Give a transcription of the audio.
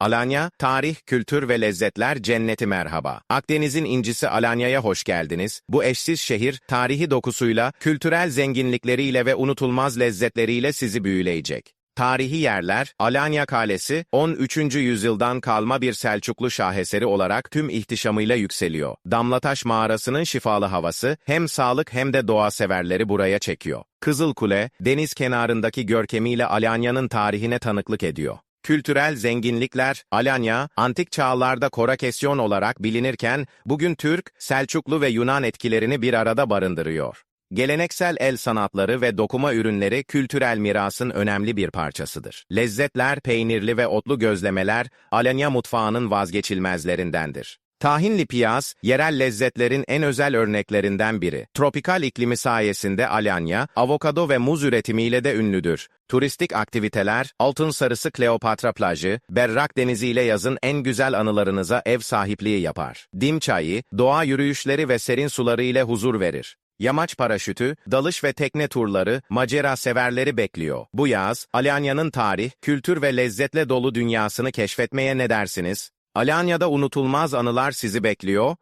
Alanya, tarih, kültür ve lezzetler cenneti merhaba. Akdeniz'in incisi Alanya'ya hoş geldiniz. Bu eşsiz şehir, tarihi dokusuyla, kültürel zenginlikleriyle ve unutulmaz lezzetleriyle sizi büyüleyecek. Tarihi yerler, Alanya Kalesi, 13. yüzyıldan kalma bir Selçuklu şaheseri olarak tüm ihtişamıyla yükseliyor. Damlataş mağarasının şifalı havası, hem sağlık hem de doğa severleri buraya çekiyor. Kızılkule, deniz kenarındaki görkemiyle Alanya'nın tarihine tanıklık ediyor. Kültürel zenginlikler, Alanya, antik çağlarda Korakesyon olarak bilinirken, bugün Türk, Selçuklu ve Yunan etkilerini bir arada barındırıyor. Geleneksel el sanatları ve dokuma ürünleri kültürel mirasın önemli bir parçasıdır. Lezzetler, peynirli ve otlu gözlemeler, Alanya mutfağının vazgeçilmezlerindendir. Tahinli piyaz, yerel lezzetlerin en özel örneklerinden biri. Tropikal iklimi sayesinde Alanya, avokado ve muz üretimiyle de ünlüdür. Turistik aktiviteler, Altın Sarısı Kleopatra plajı, Berrak Denizi ile yazın en güzel anılarınıza ev sahipliği yapar. Dim çayı, doğa yürüyüşleri ve serin suları ile huzur verir. Yamaç paraşütü, dalış ve tekne turları, macera severleri bekliyor. Bu yaz, Alanya'nın tarih, kültür ve lezzetle dolu dünyasını keşfetmeye ne dersiniz? Alanya'da unutulmaz anılar sizi bekliyor,